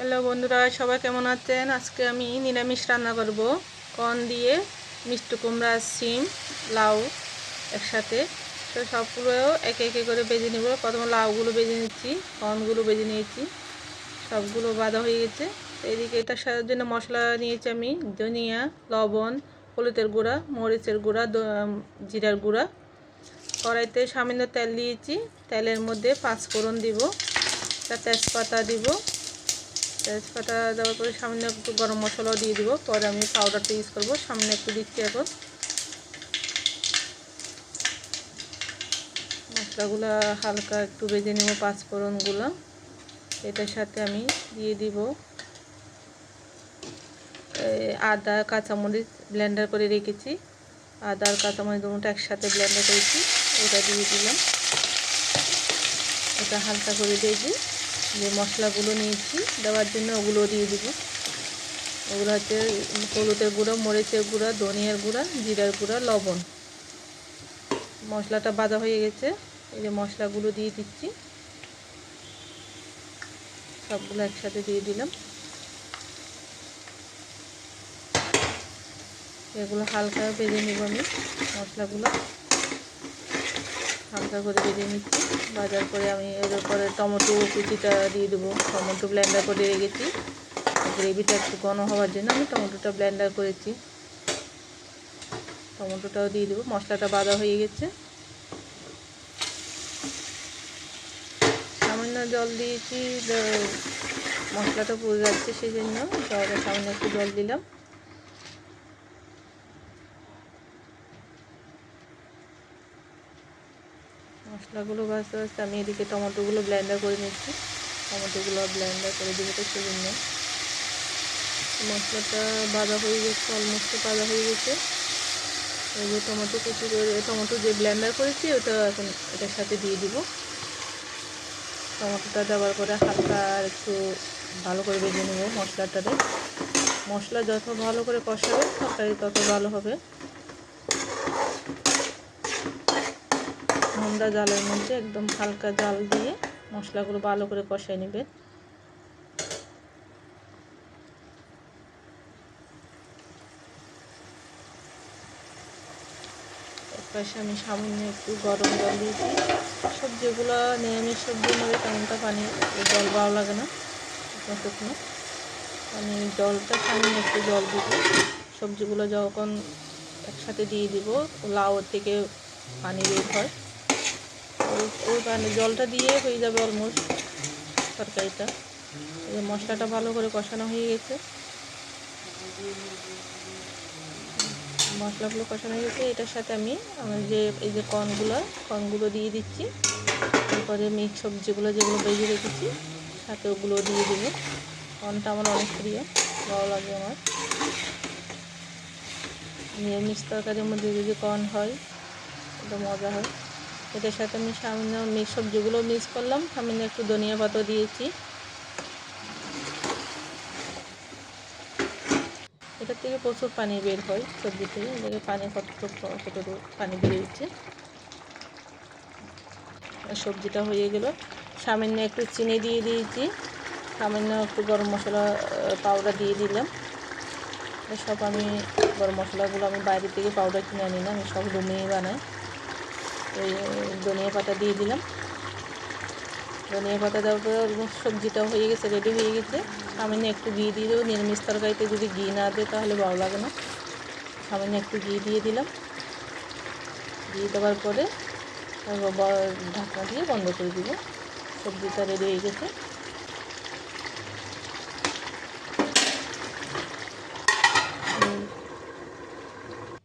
Hello বন্ধুরা, সবাই কেমন আছেন? আজকে আমি নিরামিষ রান্না করব। কর্ন দিয়ে মিষ্টি কুমড়া, সিম, লাউ একসাথে। তো সবগুলো একে একে করে বেজে নেব। প্রথমে লাউগুলো বেজে নিচ্ছি কর্নগুলো বেজে নিয়েছি। সবগুলো বাঁধা হয়ে গেছে। এদিকে এটার সাথে জন্য মশলা নিয়েছি আমি ধনিয়া, লবণ, হলুদের গুঁড়া, মরিচের গুঁড়া জিরার গুঁড়া। কড়াইতে সামান্য তেল দিয়েছি। তেলের মধ্যে পাঁচফোড়ন দিব, একটা তেজপাতা দিব তেজপাতা দেওয়ার পরে সামনে একটু গরম মশলাও দিয়ে দিব। পরে আমি পাউডারটা ইউজ করব। সামনে একটু দিচ্ছি এখন। মশলাগুলো হালকা একটু বেজে নেব পাঁচফোড়নগুলো। এটার সাথে আমি দিয়ে দিব আদা, কাঁচামরিচ ব্লেন্ডার করে রেখেছি। আদা আর কাঁচামরিচ দুটো একসাথে ব্লেন্ডার করেছি। ওটা দিয়ে দিলাম। এটা হালকা করে দিয়েছি যে মশলাগুলো নিয়েছি, দেওয়ার জন্য ওগুলো দিয়ে দিব। ওগুলো হচ্ছে হলুদের গুঁড়ো, মরিচের গুঁড়া, ধনিয়ার গুঁড়া, জিরার গুঁড়া, লবণ। মশলাটা বাঁধা হয়ে গেছে, এই যে মশলাগুলো দিয়ে দিচ্ছি। সবগুলো একসাথে দিয়ে দিলাম। এগুলো হালকা ভেজে নেব আমি মশলাগুলো। হালকা করে ভেজে নিচ্ছি। বাজার করে আমি এর উপরে টমেটো কুচিটা দিয়ে দেবো। টমেটো ব্লেন্ডার করে রেখেছি। গ্রেভিটা একটু ঘন হওয়ার জন্য আমি টমেটোটা ব্লেন্ডার করেছি। টমেটোটাও দিয়ে দেবো। মশলাটা বাঁধা হয়ে গেছে। সামান্য জল দিয়েছি। মশলাটা পুড়ে যাচ্ছে সেই জন্য জলে সামান্য একটু জল দিলাম। মশলাগুলো ভাজতে ভাজতে আমি এদিকে টমেটোগুলো ব্লেন্ডার করে নিচ্ছি। টমেটোগুলো ব্লেন্ডার করে দিব তো সেজন্য মশলাটা বাঁধা হয়ে গেছে অলমোস্ট বাঁধা হয়ে গেছে। এই যে টমেটো কুচি করে, টমেটো যে ব্লেন্ডার করেছি, ওটা এখন এটার সাথে দিয়ে দিব। টমেটোটা দেওয়ার পরে হালকা আর একটু ভালো করে ভেজে নেব মশলাটারে মশলা যত ভালো করে কষাবে তরকারি তত ভালো হবে। মন্দা জালের মধ্যে একদম হালকা জাল দিয়ে মশলাগুলো ভালো করে কষাই নেবে। পাশে আমি সামান্য একটু গরম জল দিয়েছি। সবজিগুলো নিরামিষ সবজি মধ্যে তেমনটা পানি, জল ভালো লাগে না। শুকনো শুকনো আমি জলটা সামান্য একটু জল দিব। সবজিগুলো যখন একসাথে দিয়ে দিব লাউ থেকে পানি বের হয়। ওই পানি, জলটা দিয়ে হয়ে যাবে অলমোস্ট তরকারিটা। এই মশলাটা ভালো করে কষানো হয়ে গেছে। মশলাগুলো কষানো হয়ে গেছে। এটার সাথে আমি আমার যে, এই যে কর্নগুলো কর্নগুলো দিয়ে দিচ্ছি। তারপরে মিক্স সবজিগুলো যেগুলো বেজে রেখেছি, সাথে ওগুলো দিয়ে দেবো। কর্নটা আমার অনেক প্রিয়, ভালো লাগে আমার। নিরামিষ তরকারির মধ্যে যদি কর্ন হয়, এটা মজা হয়। এটার সাথে আমি সামান্য মিক্স সবজিগুলো মিক্স করলাম। সামান্য একটু ধনিয়া পাতা দিয়েছি। এটার থেকে প্রচুর পানি বের হয় সবজি থেকে। এটাকে পানি কতটুকু কতটুকু পানি বেরিয়েছে। সবজিটা হয়ে গেল। সামান্য একটু চিনি দিয়ে দিয়েছি। সামান্য একটু গরম মশলা পাউডার দিয়ে দিলাম। সব আমি গরম মশলাগুলো আমি বাইরে থেকে পাউডার কিনে আনি না, আমি সব রুমেই বানাই। ধনিয়া পাতা দিয়ে দিলাম। ধনিয়া পাতা দেওয়ার পরে সবজিটাও হয়ে গেছে রেডি হয়ে গেছে। সামান্য একটু ঘি দিয়ে দেবো, নিরামিষ তরকারিতে যদি ঘি না দেয় তাহলে ভালো লাগে না। সামান্য একটু ঘি দিয়ে দিলাম। ঘি দেওয়ার পরে ঢাকনা দিয়ে বন্ধ করে দিব সবজিটা রেডি হয়ে গেছে।